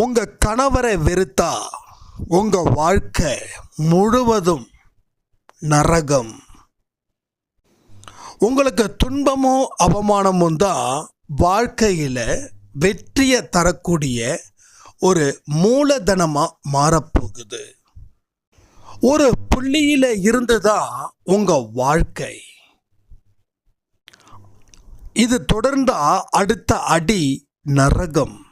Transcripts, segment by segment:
உங்கள் கணவரை வெறுத்தா உங்கள் வாழ்க்கை முழுவதும் நரகம். உங்களுக்கு துன்பமும் அவமானமும் தான் வாழ்க்கையில் வெற்றியை தரக்கூடிய ஒரு மூலதனமாக மாறப்போகுது. ஒரு புள்ளியில் இருந்து தான் உங்கள் வாழ்க்கை. இது தொடர்ந்தா அடுத்த அடி நரகம்.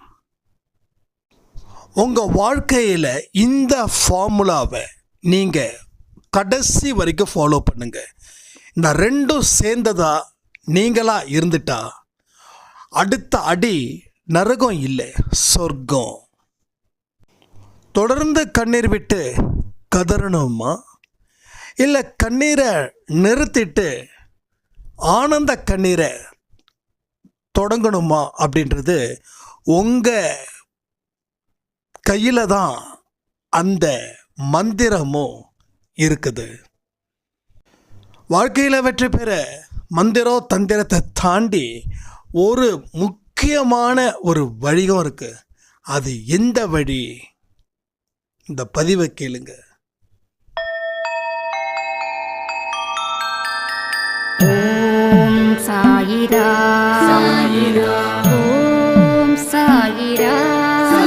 உங்கள் வாழ்க்கையில் இந்த ஃபார்முலாவை நீங்கள் கடைசி வரைக்கும் ஃபாலோ பண்ணுங்கள் இந்த ரெண்டும் சேர்ந்ததா நீங்களாக இருந்துட்டா அடுத்த அடி நரகம் இல்லை சொர்க்கம். தொடர்ந்து கண்ணீர் விட்டு கதறணுமா? இல்லை கண்ணீரை நிறுத்திட்டு ஆனந்த கண்ணீரை தொடங்கணுமா அப்படின்றது உங்கள் கையில் தான் அந்த மந்திரமும் இருக்குது. வாழ்க்கையில் வெற்றி பெற மந்திரம் தந்திரத்தை தாண்டி ஒரு முக்கியமான ஒரு வழியும் இருக்கு. அது எந்த வழி? இந்த பதிவை கேளுங்க. சாயிரா சாயிரா. ஓம் சாயிரா.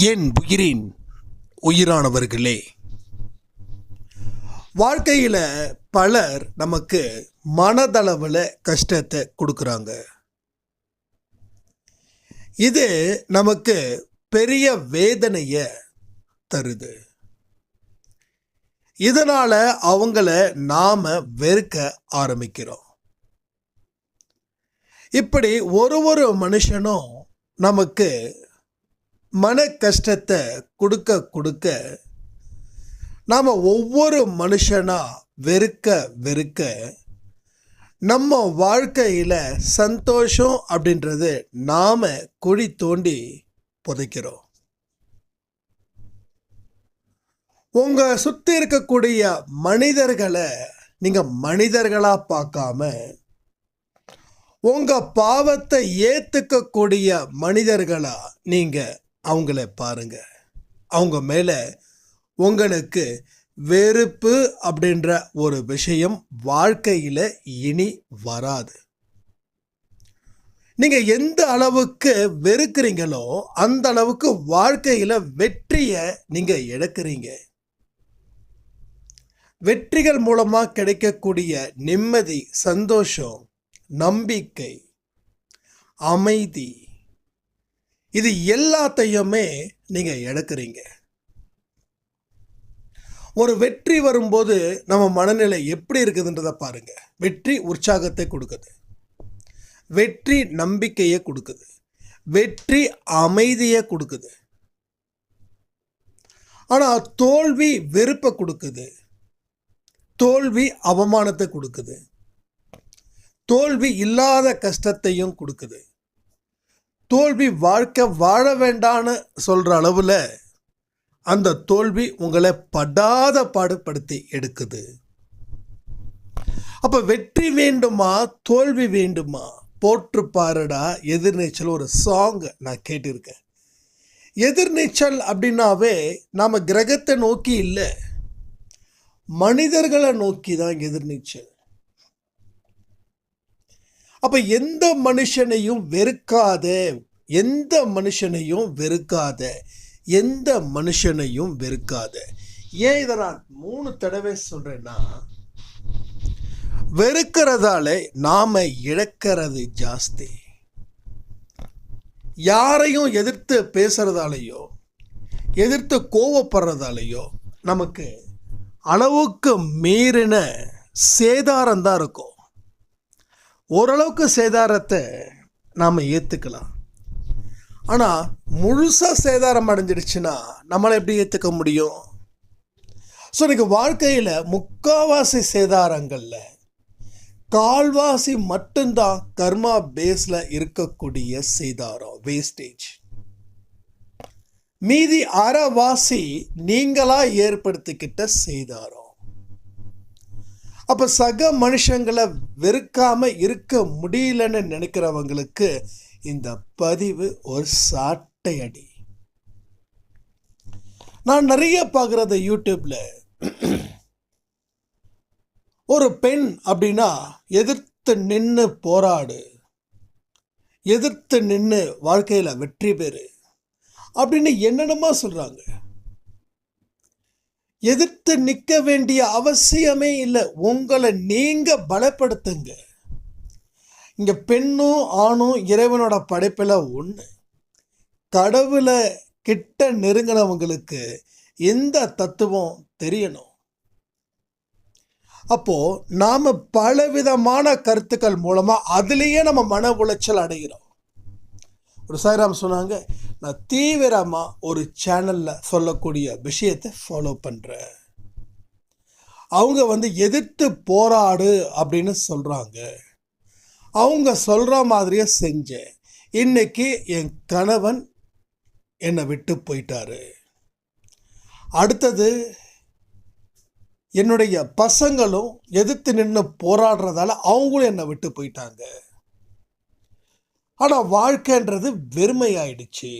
என் உயிரின் உயிரானவர்களே. வாழ்க்கையில் பலர் நமக்கு மனதளவில் கஷ்டத்தை கொடுக்குறாங்க. இது நமக்கு பெரிய வேதனையை தருது. இதனால் அவங்கள நாம வெறுக்க ஆரம்பிக்கிறோம். இப்படி ஒரு ஒரு மனுஷனும் நமக்கு மன கஷ்டத்தை கொடுக்க கொடுக்க நாம் ஒவ்வொரு மனுஷனாக வெறுக்க வெறுக்க நம்ம வாழ்க்கையில் சந்தோஷம் அப்படின்றது நாம் குழி தோண்டி புதைக்கிறோம். உங்கள் சுற்றி இருக்கக்கூடிய மனிதர்களை நீங்கள் மனிதர்களாக பார்க்காம உங்கள் பாவத்தை ஏற்றுக்கக்கூடிய மனிதர்களாக நீங்கள் அவங்கள பாருங்க. அவங்க மேலே உங்களுக்கு வெறுப்பு அப்படின்ற ஒரு விஷயம் வாழ்க்கையில் இனி வராது. நீங்கள் எந்த அளவுக்கு வெறுக்கிறீங்களோ அந்த அளவுக்கு வாழ்க்கையில் வெற்றியை நீங்கள் இழக்கிறீங்க வெற்றிகள் மூலமாக கிடைக்கக்கூடிய நிம்மதி சந்தோஷம் நம்பிக்கை அமைதி இது எல்லாத்தையுமே நீங்க எடுக்கிறீங்க. ஒரு வெற்றி வரும்போது நம்ம மனநிலை எப்படி இருக்குதுன்றதை பாருங்க. வெற்றி உற்சாகத்தை கொடுக்குது. வெற்றி நம்பிக்கையை கொடுக்குது. வெற்றி அமைதியை கொடுக்குது. ஆனால் தோல்வி வெறுப்பை கொடுக்குது. தோல்வி அவமானத்தை கொடுக்குது. தோல்வி இல்லாத கஷ்டத்தையும் கொடுக்குது. தோல்வி வாழ்க்கை வாழ வேண்டான்னு சொல்கிற அளவில் அந்த தோல்வி உங்களை படாத பாடுபடுத்தி எடுக்குது. அப்போ வெற்றி வேண்டுமா? தோல்வி வேண்டுமா? போற்று பாருடா எதிர்நீச்சல் ஒரு சாங் நான் கேட்டிருக்கேன். எதிர்நீச்சல் அப்படின்னாவே நாம் கிரகத்தை நோக்கி இல்லை மனிதர்களை நோக்கி தான் எதிர்நீச்சல். அப்போ எந்த மனுஷனையும் வெறுக்காத. எந்த மனுஷனையும் வெறுக்காத. எந்த மனுஷனையும் வெறுக்காத. ஏன் இதை நான் மூணு தடவை சொல்றேன்னா வெறுக்கிறதால நாம இழக்கிறது ஜாஸ்தி. யாரையும் எதிர்த்து பேசுறதாலேயோ எதிர்த்து கோவப்படுறதாலேயோ நமக்கு அளவுக்கு மீறின சேதாரம் தான் இருக்கும். ஓரளவுக்கு சேதாரத்தை நாம் ஏற்றுக்கலாம் ஆனால் முழுசாக சேதாரம் அடைஞ்சிடுச்சுன்னா நம்மளை எப்படி ஏற்றுக்க முடியும்? ஸோ இன்றைக்கி வாழ்க்கையில் முக்கால்வாசி சேதாரங்களில் கால்வாசி மட்டும்தான் கர்மா பேஸில் இருக்கக்கூடிய சேதாரம் வேஸ்டேஜ் மீதி அறவாசி நீங்களாக ஏற்படுத்திக்கிட்ட சேதாரம். அப்போ சக மனுஷங்களை வெறுக்காமல் இருக்க முடியலன்னு நினைக்கிறவங்களுக்கு இந்த பதிவு ஒரு சாட்டை அடி நான் நிறைய பார்க்குறது யூடியூப்பில் ஒரு பெண் அப்படின்னா எதிர்த்து நின்று போராடு. எதிர்த்து நின்று வாழ்க்கையில் வெற்றி பெறு. அப்படின்னு என்னென்னமா சொல்கிறாங்க எதிர்த்து நிற்க வேண்டிய அவசியமே இல்லை. உங்களை நீங்க பலப்படுத்துங்க. இங்க பெண்ணும் ஆணும் இறைவனோட படைப்பில் ஒன்று கடவுளை கிட்ட நெருங்கினவங்களுக்கு எந்த தத்துவம் தெரியணும்? அப்போ நாம பலவிதமான கருத்துக்கள் மூலமா அதுலேயே நம்ம மன உளைச்சல் அடைகிறோம். ஒரு சாய்ராம் சொன்னாங்க நான் தீவிரமாக ஒரு சேனலில் சொல்லக்கூடிய விஷயத்தை ஃபாலோ பண்ணுறேன் அவங்க வந்து எதிர்த்து போராடு அப்படின்னு சொல்கிறாங்க அவங்க சொல்கிற மாதிரியே செஞ்சேன். இன்னைக்கு என் கணவன் என்னை விட்டு போயிட்டாரு. அடுத்தது என்னுடைய பசங்களும் எதிர்த்து நின்று போராடுறதால அவங்களும் என்னை விட்டு போயிட்டாங்க. ஆனால் வாழ்க்கைன்றது வெறுமையாயிடுச்சு.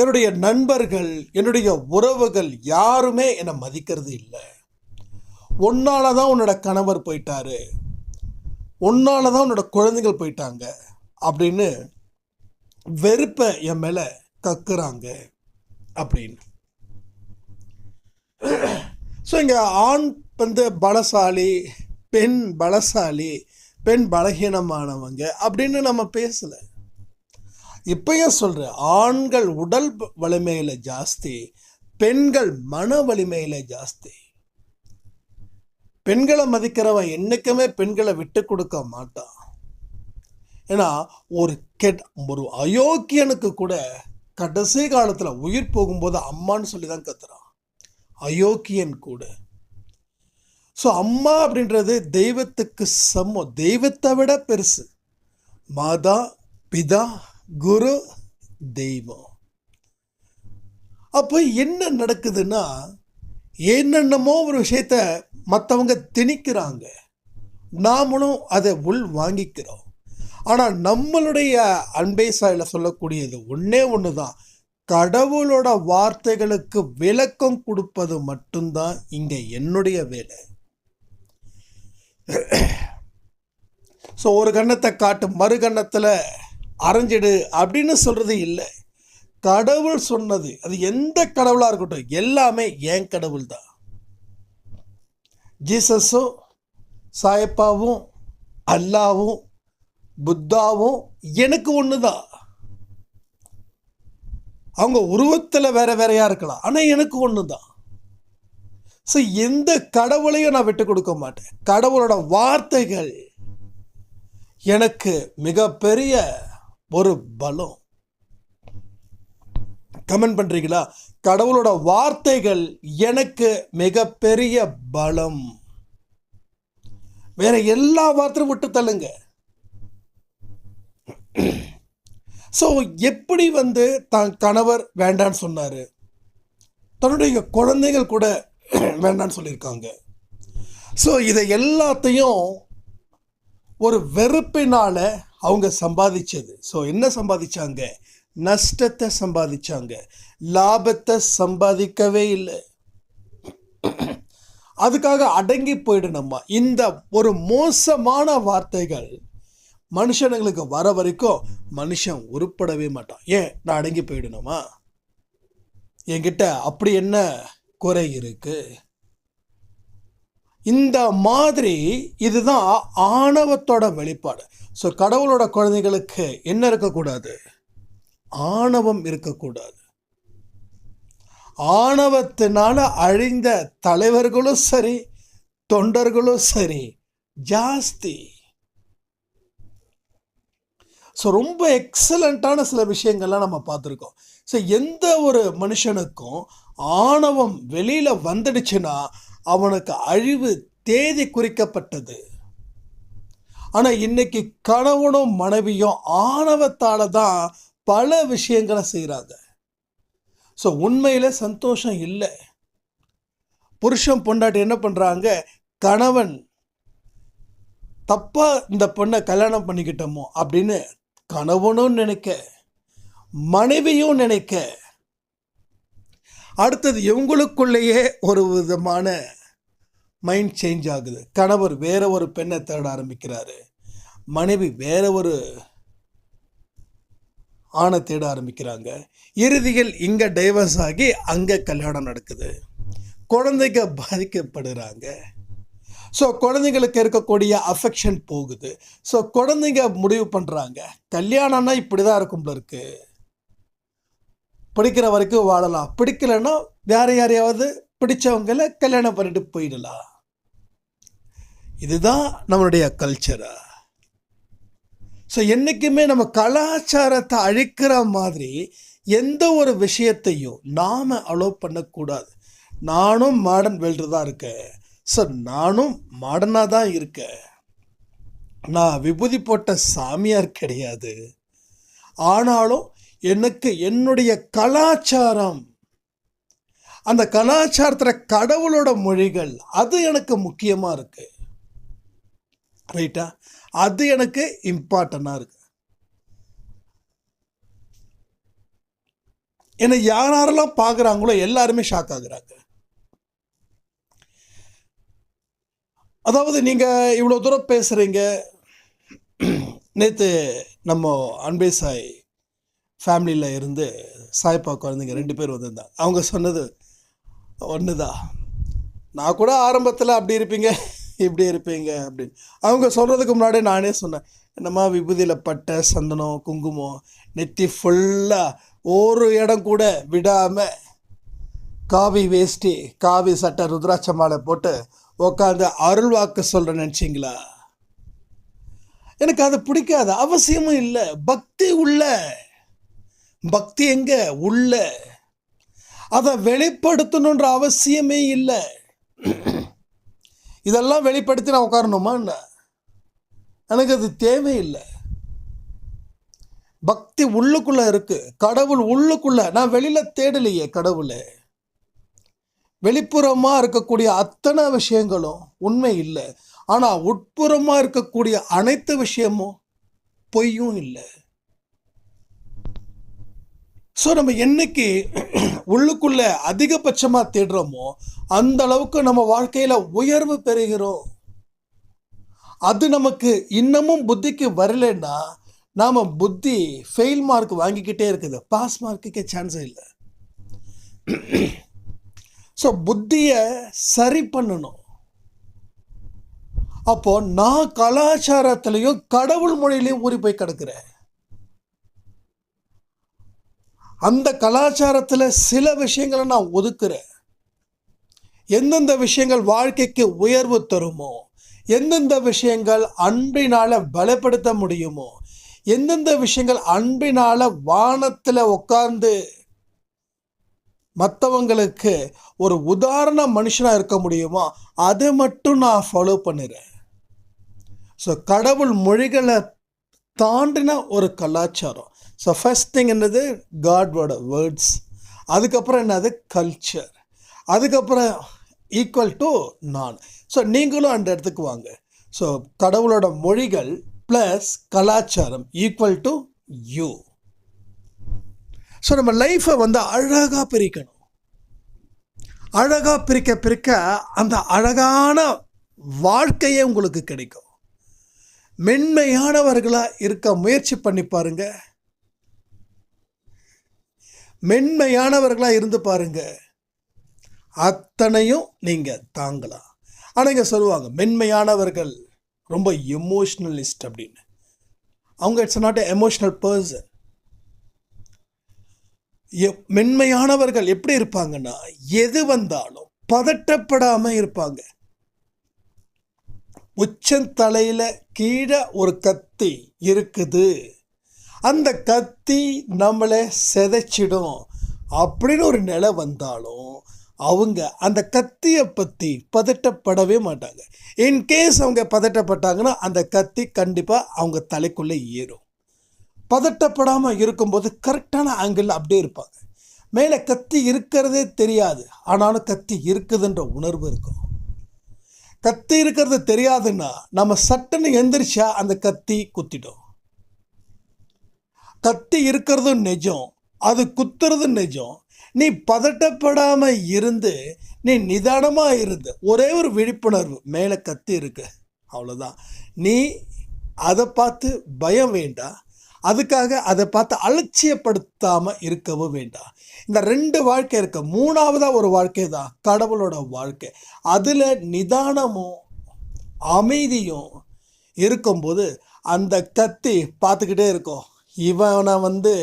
என்னுடைய நண்பர்கள் என்னுடைய உறவுகள் யாருமே என்னை மதிக்கிறது இல்லை. ஒன்னால தான் உன்னோட கணவர் போயிட்டாரு. உன்னால தான் உன்னோட குழந்தைகள் போயிட்டாங்க அப்படின்னு வெறுப்பை என் மேலே கக்குறாங்க அப்படின்னு. ஸோ இங்கே ஆண் வந்து பலசாலி பெண் பலசாலி பெண் பலகீனமானவங்க அப்படின்னு நம்ம பேசலை. இப்பயும் சொல்கிறேன் ஆண்கள் உடல் வலிமையில் ஜாஸ்தி பெண்கள் மன வலிமையில் ஜாஸ்தி. பெண்களை மதிக்கிறவன் என்றைக்குமே பெண்களை விட்டு கொடுக்க மாட்டான். ஏன்னா ஒரு கெட் ஒரு அயோக்கியனுக்கு கூட கடைசி காலத்தில் உயிர் போகும்போது அம்மான்னு சொல்லி தான் கத்துறான். அயோக்கியன் கூட. ஸோ அம்மா அப்படின்றது தெய்வத்துக்கு சமம். தெய்வத்தை விட பெருசு. மாதா பிதா குரு தெய்வம். அப்போ என்ன நடக்குதுன்னா என்னென்னமோ ஒரு விஷயத்த மற்றவங்க திணிக்கிறாங்க. நாமளும் அதை உள் வாங்கிக்கிறோம். ஆனால் நம்மளுடைய அன்பை சாயில் சொல்லக்கூடியது ஒன்றே ஒன்று தான் கடவுளோட வார்த்தைகளுக்கு விளக்கம் கொடுப்பது மட்டும்தான் இங்கே என்னுடைய வேலை. ஸோ ஒரு கன்னத்தை காட்டு மறு கன்னத்தில் அரைஞ்சிடு அப்படின்னு சொல்கிறது இல்லை. கடவுள் சொன்னது அது எந்த கடவுளாக இருக்கட்டும் எல்லாமே என் கடவுள் தான் ஜீசஸும் சாயப்பாவும் அல்லாவும் புத்தாவும் எனக்கு ஒன்று தான் அவங்க உருவத்தில் வேற வேறையாக இருக்கலாம் ஆனால் எனக்கு ஒன்று தான் ஸோ எந்த கடவுளையும் நான் விட்டு கொடுக்க மாட்டேன். கடவுளோட வார்த்தைகள் எனக்கு மிகப்பெரிய ஒரு பலம். கமெண்ட் பண்ணுறீங்களா கடவுளோட வார்த்தைகள் எனக்கு மிகப்பெரிய பலம். வேற எல்லா வார்த்தையும் விட்டு தள்ளுங்க. ஸோ எப்படி வந்து தான் கணவர் வேண்டான்னு சொன்னார்? தன்னுடைய குழந்தைகள் கூட வேண்டான்னு சொல்லியிருக்காங்க. ஸோ இதை எல்லாத்தையும் ஒரு வெறுப்பினால் அவங்க சம்பாதிச்சது. ஸோ என்ன சம்பாதிச்சாங்க? நஷ்டத்தை சம்பாதிச்சாங்க. லாபத்தை சம்பாதிக்கவே இல்லை. அதுக்காக அடங்கி போயிடணுமா? இந்த ஒரு மோசமான வார்த்தைகள் மனுஷனுங்களுக்கு வர வரைக்கும் மனுஷன் உருப்படவே மாட்டான். ஏன்? நான் அடங்கி போயிடணுமா? என்கிட்ட அப்படி என்ன குறை இருக்கு. இந்த மாதிரி இதுதான் ஆணவத்தோட வெளிப்பாடு. ஸோ கடவுளோட குழந்தைகளுக்கு என்ன இருக்கக்கூடாது? ஆணவம் இருக்கக்கூடாது. ஆணவத்தினால அழிந்த தலைவர்களும் சரி தொண்டர்களும் சரி ஜாஸ்தி. ஸோ ரொம்ப எக்ஸலண்ட்டான சில விஷயங்கள்லாம் நம்ம பார்த்துருக்கோம். ஸோ எந்த ஒரு மனுஷனுக்கும் ஆணவம் வெளியில் வந்துடுச்சுன்னா அவனுக்கு அழிவு தேதி குறிக்கப்பட்டது. ஆனால் இன்னைக்கு கணவனும் மனைவியும் ஆணவத்தால் தான் பல விஷயங்களை செய்கிறாங்க ஸோ உண்மையில் சந்தோஷம் இல்லை. புருஷன் பொண்டாட்டி என்ன பண்ணுறாங்க கணவன் தப்பாக இந்த பொண்ணை கல்யாணம் பண்ணிக்கிட்டோமோ? அப்படின்னு கணவனும் நினைக்க மனைவியும் நினைக்க அடுத்தது இவங்களுக்குள்ளேயே ஒரு விதமான மைண்ட் சேஞ்ச் ஆகுது. கணவர் வேற ஒரு பெண்ணை தேட ஆரம்பிக்கிறாரு. மனைவி வேற ஒரு ஆணை தேட ஆரம்பிக்கிறாங்க. இறுதியில் இங்கே டைவர்ஸ் ஆகி அங்கே கல்யாணம் நடக்குது. குழந்தைங்க பாதிக்கப்படுறாங்க. ஸோ குழந்தைங்களுக்கு இருக்கக்கூடிய அஃபெக்ஷன் போகுது. ஸோ குழந்தைங்க முடிவு பண்ணுறாங்க கல்யாணம்னா இப்படி தான் இருக்கும்ல இருக்குது பிடிக்கிற வரைக்கும் வாழலாம். பிடிக்கலன்னா வேற யாரையாவது பிடிச்சவங்கள கல்யாணம் பண்ணிட்டு போயிடலாம். இதுதான் நம்மளுடைய கல்ச்சரா ஸோ என்றைக்குமே நம்ம கலாச்சாரத்தை அழிக்கிற மாதிரி எந்த ஒரு விஷயத்தையும் நாம் அலோவ் பண்ணக்கூடாது. நானும் மாடர்ன் வேல்டு தான் இருக்கேன். ஸோ நானும் மாடர்னாக தான் இருக்கேன். நான் விபூதி போட்ட சாமியார் கிடையாது. ஆனாலும் எனக்கு என்னுடைய கலாச்சாரம். அந்த கலாச்சாரத்தில் கடவுளோட மொழிகள் அது எனக்கு முக்கியமாக இருக்கு. ரைட்டா அது எனக்கு இம்பார்ட்டண்டாக இருக்கு. என்னை யார் யாரெல்லாம் பார்க்குறாங்களோ எல்லாருமே ஷாக் ஆகுறாங்க. அதாவது நீங்கள் இவ்வளோ தூரம் பேசுகிறீங்க நேற்று நம்ம அன்பே சாய் ஃபேமிலியில் இருந்து சாய்ப்பா குழந்தைங்க ரெண்டு பேர் வந்திருந்தாங்க அவங்க சொன்னது ஒன்று தான் நான் கூட ஆரம்பத்தில் அப்படி இருப்பீங்க இப்படி இருப்பீங்க அப்படின்னு. அவங்க சொல்கிறதுக்கு முன்னாடியே நானே சொன்னேன் என்னம்மா விபூதியில் பட்டை சந்தனம் குங்குமம் நெத்தி ஃபுல்லாக ஒரு இடம் கூட விடாமல் காவி வேஷ்டி காவி சட்டை ருத்ராட்ச மாலை போட்டு உட்காந்து அருள்வாக்கு சொல்கிற நினச்சிங்களா? எனக்கு அது பிடிக்காது அவசியமும் இல்லை பக்தி உள்ள பக்தி எங்க? உள்ள. அதை வெளிப்படுத்தணுன்ற அவசியமே இல்லை. இதெல்லாம் வெளிப்படுத்தி நான் உட்காரணுமா என்ன? எனக்கு அது தேவையில்லை. பக்தி உள்ளுக்குள்ள இருக்கு. கடவுள் உள்ளுக்குள்ள. நான் வெளியில் தேடலையே கடவுளை. வெளிப்புறமாக இருக்கக்கூடிய அத்தனை விஷயங்களும் உண்மை இல்லை. ஆனால் உட்புறமாக இருக்கக்கூடிய அனைத்து விஷயமும் பொய்யும் இல்லை. ஸோ நம்ம என்னைக்கு உள்ளுக்குள்ள அதிகபட்சமாக தேடுறோமோ அந்த அளவுக்கு நம்ம வாழ்க்கையில் உயர்வு பெறுகிறோம். அது நமக்கு இன்னமும் புத்திக்கு வரலைன்னா நாம் புத்தி ஃபெயில் மார்க் வாங்கிக்கிட்டே இருக்குது. பாஸ் மார்க்குக்கே சான்ஸே இல்லை. ஸோ புத்தியை சரி பண்ணணும். அப்போ நான் கலாச்சாரத்திலையும் கடவுள் மொழியிலையும் ஊறி போய் கிடக்கிறேன். அந்த கலாச்சாரத்தில் சில விஷயங்களை நான் ஒதுக்குறேன். எந்தெந்த விஷயங்கள் வாழ்க்கைக்கு உயர்வு தருமோ எந்தெந்த விஷயங்கள் அன்பினால் பலப்படுத்த முடியுமோ எந்தெந்த விஷயங்கள் அன்பினால் வானத்தில் உட்கார்ந்து மற்றவங்களுக்கு ஒரு உதாரண மனுஷனாக இருக்க முடியுமோ அதை மட்டும் நான் ஃபாலோ பண்ணுறேன். ஸோ கடவுள் மொழிகளை தாண்டின ஒரு கலாச்சாரம். ஸோ ஃபஸ்ட் திங் என்னது? காட்வோட வேர்ட்ஸ் அதுக்கப்புறம் என்னது? கல்ச்சர் அதுக்கப்புறம் ஈக்குவல் டு நான் ஸோ நீங்களும் அந்த இடத்துக்கு வாங்க. ஸோ கடவுளோட மொழிகள் ப்ளஸ் கலாச்சாரம் ஈக்குவல் டு யூ ஸோ நம்ம லைஃப்பை வந்து அழகாக பிரிக்கணும். அழகாக பிரிக்க பிரிக்க அந்த அழகான வாழ்க்கையே உங்களுக்கு கிடைக்கும். மென்மையானவர்களாக இருக்க முயற்சி பண்ணி பாருங்கள் மென்மையானவர்களாக இருந்து பாருங்க. அத்தனையும் நீங்கள் தாங்கலாம். ஆனால் இங்கே சொல்லுவாங்க மென்மையானவர்கள் ரொம்ப எமோஷ்னலிஸ்ட் அப்படின்னு. அவங்க இட்ஸ் நாட் எமோஷ்னல் பர்சன் மென்மையானவர்கள் எப்படி இருப்பாங்கன்னா எது வந்தாலும் பதட்டப்படாமல் இருப்பாங்க. உச்சந்தலையில் கீழே ஒரு கத்தி இருக்குது. அந்த கத்தி நம்மளை செதைச்சிடும். அப்படின்னு ஒரு நிலை வந்தாலும் அவங்க அந்த கத்தியை பற்றி பதட்டப்படவே மாட்டாங்க. இன்கேஸ் அவங்க பதட்டப்பட்டாங்கன்னா அந்த கத்தி கண்டிப்பாக அவங்க தலைக்குள்ளே ஏறும். பதட்டப்படாமல் இருக்கும்போது கரெக்டான ஆங்கிளில் அப்படியே இருப்பாங்க. மேலே கத்தி இருக்கிறதே தெரியாது. ஆனாலும் கத்தி இருக்குதுன்ற உணர்வு இருக்கும். கத்தி இருக்கிறது தெரியாதுன்னா நம்ம சட்டுன்னு எந்திரிச்சா அந்த கத்தி குத்திடும். கத்தி இருக்கிறதும் நிஜம் அது குத்துறதும் நிஜம். நீ பதட்டப்படாமல் இருந்து நீ நிதானமாக இருந்து ஒரே ஒரு விழிப்புணர்வு மேலே கத்தி இருக்கு. அவ்வளோதான் நீ அதை பார்த்து பயம் வேண்டாம் அதுக்காக அதை பார்த்து அலட்சியப்படுத்தாமல் இருக்கவும் வேண்டாம் இந்த ரெண்டு வாழ்க்கை இருக்கு. மூணாவதாக ஒரு வாழ்க்கை தான் கடவுளோட வாழ்க்கை. அதில் நிதானமும் அமைதியும் இருக்கும்போது அந்த கத்தி பார்த்துக்கிட்டே இருக்கும். இவனை வந்து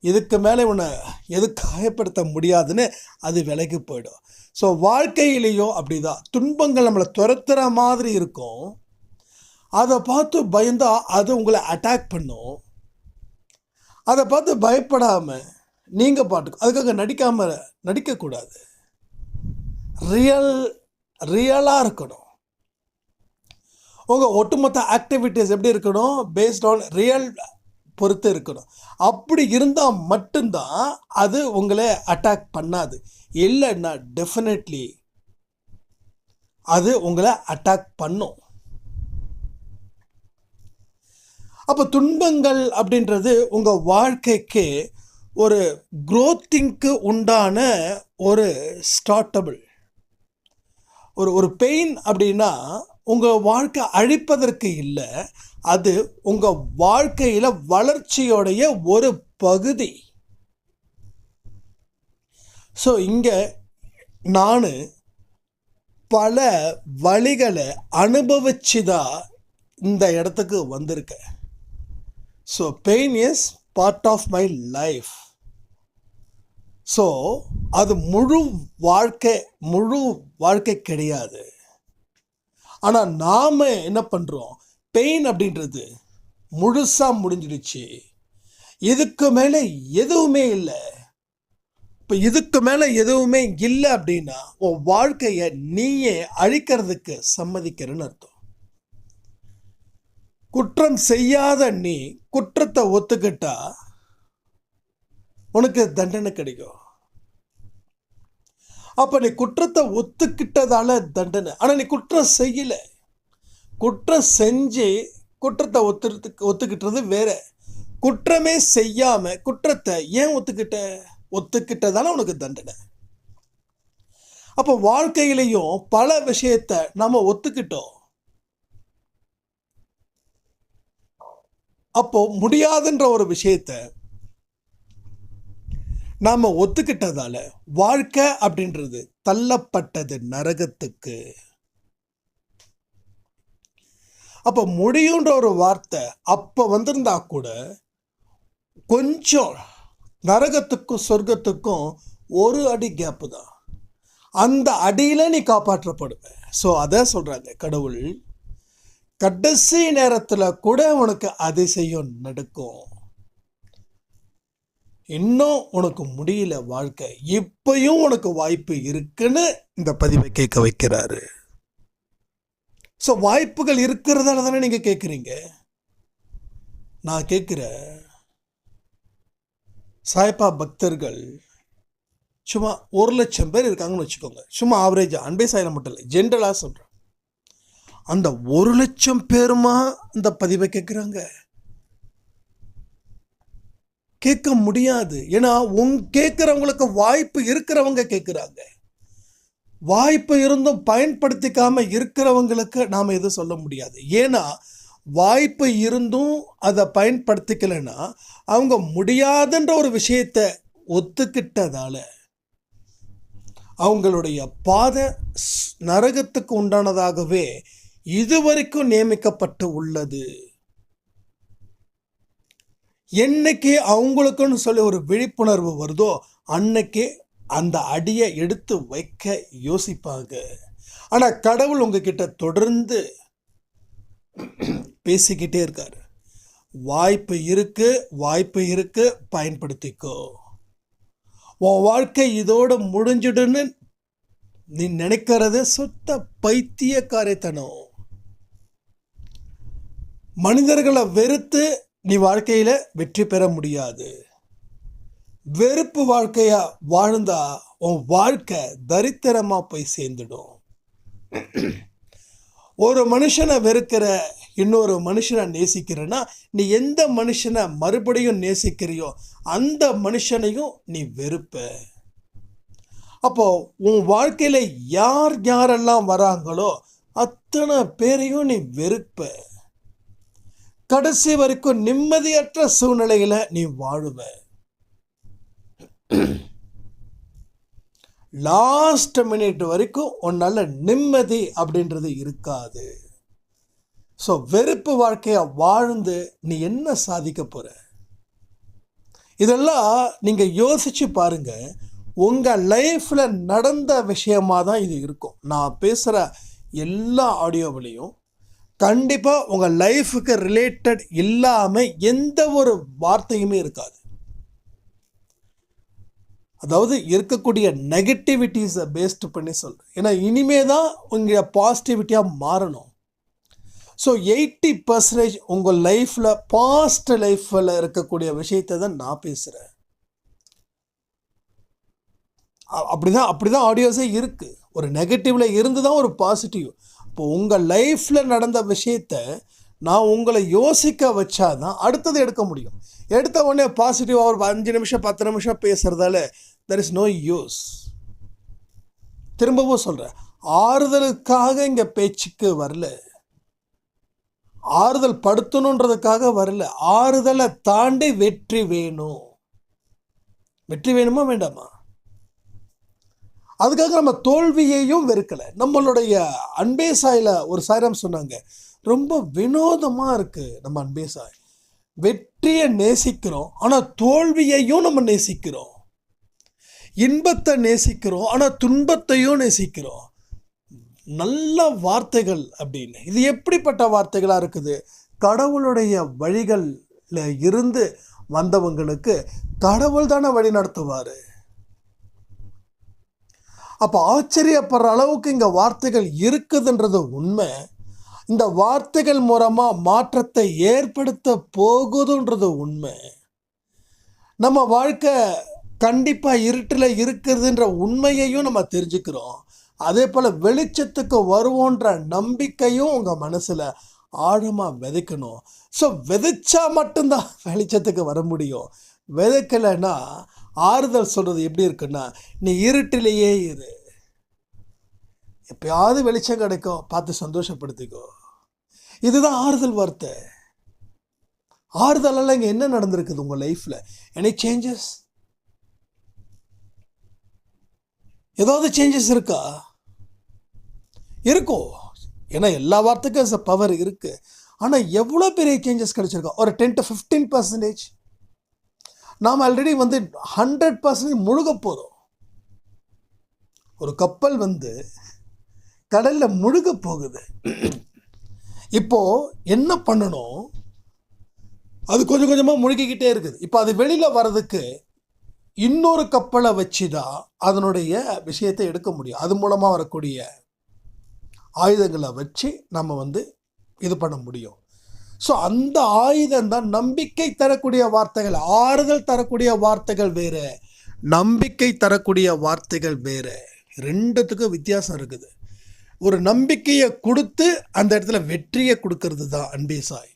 இதுக்கு மேலே இவனை எது காயப்படுத்த முடியாதுன்னு அது விலகி போயிடும். ஸோ வாழ்க்கையிலையும் அப்படிதான். துன்பங்கள் நம்மளை துரத்துற மாதிரி இருக்கும். அதை பார்த்து பயந்தால் அது உங்களை அட்டாக் பண்ணும். அதை பார்த்து பயப்படாமல் நீங்கள் பாட்டுக்கு அதுக்காக நடிக்காமல் நடிக்கக்கூடாது. ரியல் ரியலாக இருக்கணும். உங்கள் ஒட்டுமொத்த ஆக்டிவிட்டீஸ் எப்படி இருக்கணும்? பேஸ்ட் ஆன் ரியல் பொறுத்து இருக்கணும். அப்படி இருந்தால் மட்டும்தான் அது உங்களை அட்டாக் பண்ணாது. இல்லைன்னா டெஃபினெட்லி அது உங்களை அட்டாக் பண்ணும். அப்போ துன்பங்கள் அப்படின்றது உங்கள் வாழ்க்கைக்கு ஒரு க்ரோத்திங்க்கு உண்டான ஒரு ஸ்டார்டபிள் ஒரு ஒரு பெயின் அப்படின்னா உங்கள் வாழ்க்கை அழிப்பதற்கு இல்லை. அது உங்கள் வாழ்க்கையில் வளர்ச்சியோடைய ஒரு பகுதி. ஸோ இங்கே நான் பல வழிகளை அனுபவிச்சு தான் இந்த இடத்துக்கு வந்திருக்கேன். So pain is part of my life so அது முழு வாழ்க்கை முழு வாழ்க்கை கிடையாது. ஆனால் நாம் என்ன பண்ணுறோம் பெயின் அப்படின்றது முழுசாக முடிஞ்சிடுச்சு. இதுக்கு மேலே எதுவுமே இல்லை. இப்போ இதுக்கு மேலே எதுவுமே இல்லை அப்படின்னா உன் வாழ்க்கையை நீயே அழிக்கிறதுக்கு சம்மதிக்கிறன்னு அர்த்தம். குற்றம் செய்யாத நீ குற்றத்தை ஒத்துக்கிட்டா உனக்கு தண்டனை கிடைக்கும். அப்போ நீ குற்றத்தை ஒத்துக்கிட்டதால தண்டனை. ஆனால் நீ குற்றம் செய்யல. குற்றம் செஞ்சு குற்றத்தை ஒத்துறதுக்கு ஒத்துக்கிட்டது வேற. குற்றமே செய்யாம குற்றத்தை ஏன் ஒத்துக்கிட்ட ஒத்துக்கிட்டதால உனக்கு தண்டனை. அப்போ வாழ்க்கையிலையும் பல விஷயத்த நம்ம ஒத்துக்கிட்டோம். அப்போ முடியாதுன்ற ஒரு விஷயத்த நாம் ஒத்துக்கிட்டதால வாழ்க்கை அப்படின்றது தள்ளப்பட்டது நரகத்துக்கு. அப்போ முடியுன்ற ஒரு வார்த்தை அப்போ வந்திருந்தா கூட கொஞ்சம் நரகத்துக்கும் சொர்க்கத்துக்கும் ஒரு அடி கேப்பு தான். அந்த அடியில் நீ காப்பாற்றப்படுவேன் ஸோ அதை சொல்கிறாங்க கடவுள் கடைசி நேரத்தில் கூட உனக்கு அதிசயம் நடக்கும். இன்னும் உனக்கு முடியல வாழ்க்கை. இப்பையும் உனக்கு வாய்ப்பு இருக்குன்னு இந்த பதிவை கேட்க வைக்கிறாரு. ஸோ வாய்ப்புகள் இருக்கிறதால தானே நீங்கள் கேட்குறீங்க நான் கேட்குற சாய்பா பக்தர்கள் சும்மா ஒரு லட்சம் பேர் இருக்காங்கன்னு வச்சுக்கோங்க. சும்மா ஆவரேஜாக அன்பே சாயில் மட்டும் இல்லை ஜென்ரலாக சொல்கிறேன் அந்த ஒரு லட்சம் பேருமா இந்த பதிவை கேட்குறாங்க கேட்க முடியாது. ஏன்னா உங் கேட்குறவங்களுக்கு வாய்ப்பு இருக்கிறவங்க கேட்குறாங்க வாய்ப்பு இருந்தும் பயன்படுத்திக்காமல் இருக்கிறவங்களுக்கு நாம் எதுவும் சொல்ல முடியாது. ஏன்னா வாய்ப்பு இருந்தும் அதை பயன்படுத்திக்கலைன்னா அவங்க முடியாதுன்ற ஒரு விஷயத்தை ஒத்துக்கிட்டதால அவங்களுடைய பாதை ஸ்- நரகத்துக்கு உண்டானதாகவே இதுவரைக்கும் நியமிக்கப்பட்டு உள்ளது. என்னைக்கு அவங்களுக்குன்னு சொல்லி ஒரு விழிப்புணர்வு வருதோ அன்னைக்கே அந்த அடியை எடுத்து வைக்க யோசிப்பாங்க. ஆனால் கடவுள் உங்ககிட்ட தொடர்ந்து பேசிக்கிட்டே இருக்கார். வாய்ப்பு இருக்கு வாய்ப்பு இருக்கு பயன்படுத்திக்கோ. உன் வாழ்க்கை இதோடு முடிஞ்சிடுன்னு நீ நினைக்கிறது சுத்த பைத்தியக்காரைத்தனம். மனிதர்களை வெறுத்து நீ வாழ்க்கையில் வெற்றி பெற முடியாது. வெறுப்பு வாழ்க்கையா வாழ்ந்தா உன் வாழ்க்கை தரித்திரமா போய் சேர்ந்துடும். ஒரு மனுஷனை வெறுக்கிற இன்னொரு மனுஷனை நேசிக்கிறன்னா நீ எந்த மனுஷனை மறுபடியும் நேசிக்கிறியோ அந்த மனுஷனையும் நீ வெறுப்ப. அப்போ உன் வாழ்க்கையில் யார் யாரெல்லாம் வராங்களோ அத்தனை பேரையும் நீ வெறுப்ப. கடைசி வரைக்கும் நிம்மதியற்ற சூழ்நிலையில் நீ வாழுவேன் லாஸ்ட் மினிட் வரைக்கும் உன்னால நிம்மதி அப்படின்றது இருக்காது. ஸோ வெறுப்பு வாழ்க்கையை வாழ்ந்து நீ என்ன சாதிக்க போகிற இதெல்லாம் நீங்கள் யோசித்து பாருங்கள் உங்கள் லைஃப்பில் நடந்த விஷயமாக தான் இது இருக்கும். நான் பேசுகிற எல்லா ஆடியோவிலையும் கண்டிப்பாக உங்கள் லைஃபுக்கு ரிலேட்டட் இல்லாமல் எந்த ஒரு வார்த்தையுமே இருக்காது. அதாவது இருக்கக்கூடிய நெகட்டிவிட்டிஸை பேஸ்ட் பண்ணி சொல்கிறேன் ஏன்னா இனிமே தான் உங்கள் பாசிட்டிவிட்டியாக மாறணும். ஸோ எயிட்டி பர்சன்டேஜ் உங்கள் லைஃப்பில் பாஸ்ட் லைஃப்பில் இருக்கக்கூடிய விஷயத்தை தான் நான் பேசுகிறேன் அப்படி தான் அப்படி தான் ஆடியோஸே இருக்குது ஒரு நெகட்டிவில் இருந்து தான் ஒரு பாசிட்டிவ் இப்போ உங்கள் லைஃப்பில் நடந்த விஷயத்த நான் உங்களை யோசிக்க வச்சாதான் அடுத்தது எடுக்க முடியும். எடுத்த உடனே பாசிட்டிவாக ஒரு அஞ்சு நிமிஷம் பத்து நிமிஷம் பேசுகிறதால தெர் இஸ் நோ யூஸ் திரும்பவும் சொல்கிறேன் ஆறுதலுக்காக இங்கே பேச்சுக்கு வரல. ஆறுதல் படுத்தணுன்றதுக்காக வரல. ஆறுதலை தாண்டி வெற்றி வேணும். வெற்றி வேணுமா வேண்டாமா? அதுக்காக நம்ம தோல்வியையும் வெறுக்கலை. நம்மளுடைய அன்பே சாயில் ஒரு சாயிரம் சொன்னாங்க ரொம்ப வினோதமாக இருக்குது நம்ம அன்பே சாய். வெற்றியை நேசிக்கிறோம் ஆனால் தோல்வியையும் நம்ம நேசிக்கிறோம். இன்பத்தை நேசிக்கிறோம் ஆனால் துன்பத்தையும் நேசிக்கிறோம். நல்ல வார்த்தைகள் அப்படின்னு. இது எப்படிப்பட்ட வார்த்தைகளாக இருக்குது? கடவுளுடைய வழிகளில் இருந்து வந்தவங்களுக்கு கடவுள் தானே வழி நடத்துவார். அப்போ ஆச்சரியப்படுற அளவுக்கு இங்கே வார்த்தைகள் இருக்குதுன்றது உண்மை. இந்த வார்த்தைகள் மூலமாக மாற்றத்தை ஏற்படுத்த போகுதுன்றது உண்மை. நம்ம வாழ்க்கை கண்டிப்பாக இருட்டில் இருக்கிறதுன்ற உண்மையையும் நம்ம தெரிஞ்சுக்கிறோம். அதே போல் வெளிச்சத்துக்கு வருவோன்ற நம்பிக்கையும் உங்கள் மனசில் ஆழமாக விதைக்கணும். ஸோ விதைச்சா மட்டும்தான் வெளிச்சத்துக்கு வர முடியும். விதைக்கலைன்னா ஆறுதல் சொல்கிறது எப்படி இருக்குன்னா நீ இருட்டிலேயே இரு. எப்பயாவது வெளிச்சம் கிடைக்கும் பார்த்து சந்தோஷப்படுத்திக்கோ. இதுதான் ஆறுதல் வார்த்தை. ஆறுதலால் இங்கே என்ன நடந்திருக்குது உங்கள் லைஃப்பில் எனி சேஞ்சஸ் ஏதாவது சேஞ்சஸ் இருக்கா? இருக்கும் ஏன்னா எல்லா வார்த்தைக்கும் பவர் இருக்குது ஆனால் எவ்வளோ பெரிய சேஞ்சஸ் கிடச்சிருக்கா? ஒரு டென் டு ஃபிஃப்டீன் பர்சன்டேஜ் நாம் ஆல்ரெடி வந்து ஹண்ட்ரட் பர்சன்டேஜ் முழுக போகிறோம் ஒரு கப்பல் வந்து கடலில் முழுக போகுது. இப்போது என்ன பண்ணணும்? அது கொஞ்சம் கொஞ்சமாக முழுகிக்கிட்டே இருக்குது. இப்போ அது வெளியில் வர்றதுக்கு இன்னொரு கப்பலை வச்சு தான் அதனுடைய விஷயத்தை எடுக்க முடியும். அது மூலமாக வரக்கூடிய ஆயுதங்களை வச்சு நம்ம வந்து இது பண்ண முடியும். ஸோ அந்த ஆயுதம் தான் நம்பிக்கை தரக்கூடிய வார்த்தைகள். ஆறுதல் தரக்கூடிய வார்த்தைகள் வேறு. நம்பிக்கை தரக்கூடிய வார்த்தைகள் வேறு. ரெண்டுத்துக்கும் வித்தியாசம் இருக்குது. ஒரு நம்பிக்கையை கொடுத்து அந்த இடத்துல வெற்றியை கொடுக்கறது தான் அன்பே சாய்.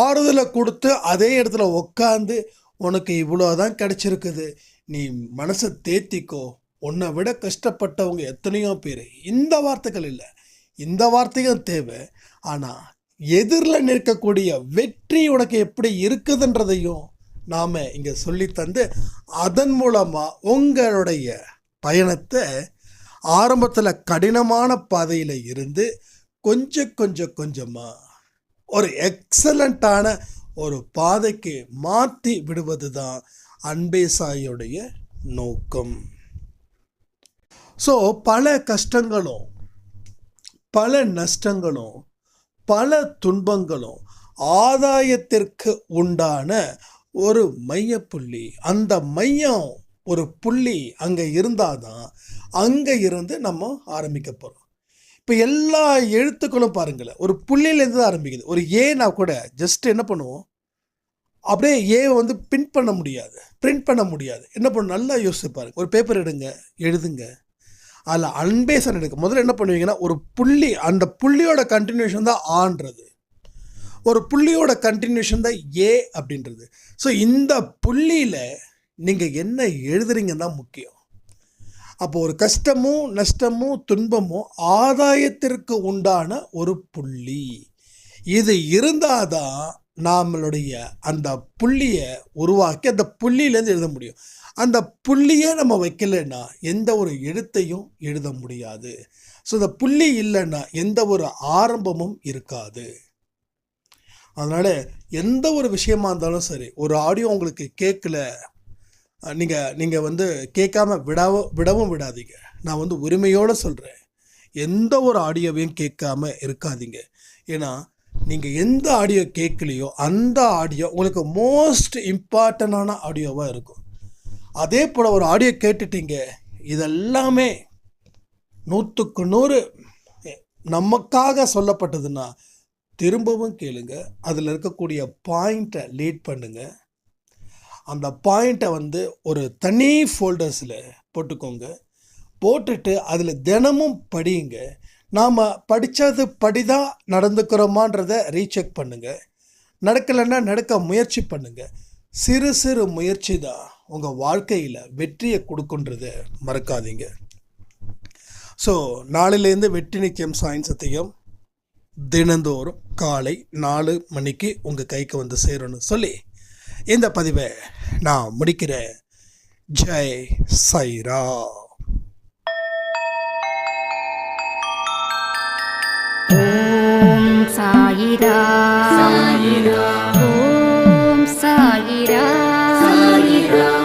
ஆறுதலை கொடுத்து அதே இடத்துல உக்காந்து உனக்கு இவ்வளோதான் கிடச்சிருக்குது. நீ மனசை தேத்திக்கோ. உன்னை விட கஷ்டப்பட்டவங்க எத்தனையோ பேர். இந்த வார்த்தைகள் இல்லை. இந்த வார்த்தையும் தேவை. ஆனால் எதிரில் நிற்கக்கூடிய வெற்றி உனக்கு எப்படி இருக்குதுன்றதையும் நாம் இங்கே சொல்லி தந்து அதன் மூலமாக உங்களுடைய பயணத்தை ஆரம்பத்தில் கடினமான பாதையில் இருந்து கொஞ்சம் கொஞ்சம் கொஞ்சமாக ஒரு எக்ஸலண்ட்டான ஒரு பாதைக்கு மாற்றி விடுவது தான் அன்பே சாயுடைய நோக்கம். ஸோ பல கஷ்டங்களும் பல நஷ்டங்களும் பல துன்பங்களும் ஆதாயத்திற்கு உண்டான ஒரு மையப்புள்ளி. அந்த மையம் ஒரு புள்ளி அங்கே இருந்தால் தான் அங்கே இருந்து நம்ம ஆரம்பிக்க போகிறோம் இப்போ எல்லா எழுத்துக்களும் பாருங்களேன் ஒரு புள்ளியிலேருந்து தான் ஆரம்பிக்குது. ஒரு ஏனா கூட ஜஸ்ட் என்ன பண்ணுவோம்? அப்படியே ஏ வந்து பின் பண்ண முடியாது. பிரிண்ட் பண்ண முடியாது. என்ன பண்ணும் நல்லா யோசிச்சு ஒரு பேப்பர் எடுங்க எழுதுங்க. அதில் அன்பேசன் எடுக்க முதல்ல என்ன பண்ணுவீங்கன்னா ஒரு புள்ளி அந்த புள்ளியோட கண்டினியூஷன் தான் ஆன்றது ஒரு புள்ளியோட கண்டினியூஷன் தான் ஏ அப்படின்றது. ஸோ இந்த புள்ளியில் நீங்கள் என்ன எழுதுறீங்கன்னு தான் முக்கியம். அப்போ ஒரு கஷ்டமும் நஷ்டமும் துன்பமும் ஆதாயத்திற்கு உண்டான ஒரு புள்ளி. இது இருந்தாதான் நம்மளுடைய அந்த புள்ளியை உருவாக்கி அந்த புள்ளியிலேருந்து எழுத முடியும். அந்த புள்ளியை நம்ம வைக்கலைன்னா எந்த ஒரு எழுத்தையும் எழுத முடியாது. ஸோ இந்த புள்ளி இல்லைன்னா எந்த ஒரு ஆரம்பமும் இருக்காது. அதனால் எந்த ஒரு விஷயமா இருந்தாலும் சரி ஒரு ஆடியோ உங்களுக்கு கேட்கல நீங்கள் நீங்கள் வந்து கேட்காம விடாவ விடவும் விடாதீங்க. நான் வந்து உரிமையோடு சொல்கிறேன் எந்த ஒரு ஆடியோவையும் கேட்காம இருக்காதீங்க. ஏன்னா நீங்கள் எந்த ஆடியோ கேட்கலையோ அந்த ஆடியோ உங்களுக்கு மோஸ்ட் இம்பார்ட்டண்டான ஆடியோவாக இருக்கும். அதே போல் ஒரு ஆடியோ கேட்டுட்டீங்க இதெல்லாமே நூற்றுக்கு நூறு நமக்காக சொல்லப்பட்டதுன்னா திரும்பவும் கேளுங்க. அதில் இருக்கக்கூடிய பாயிண்ட்டை லீட் பண்ணுங்கள் அந்த பாயிண்ட்டை வந்து ஒரு தனி ஃபோல்டர்ஸில் போட்டுக்கோங்க. போட்டுட்டு அதில் தினமும் படியுங்க. நாம் படித்தது படிதான் நடந்துக்கிறோமான்றதை ரீசெக் பண்ணுங்க. நடக்கலைன்னா நடக்க முயற்சி பண்ணுங்கள் சிறு சிறு முயற்சி தான் உங்கள் வாழ்க்கையில் வெற்றியை கொடுக்குன்றதை மறக்காதீங்க. ஸோ நாளிலேருந்து வெற்றி நிச்சயம் சத்தியம் தினந்தோறும் காலை நாலு மணிக்கு உங்கள் கைக்கு வந்து சேரணும்னு சொல்லி இந்த பதிவை நான் முடிக்கிறேன் ஜெய் சைரா ஓம் சாயிரா. சாயிரா. ஓம் சாயிரா. சாயிரா.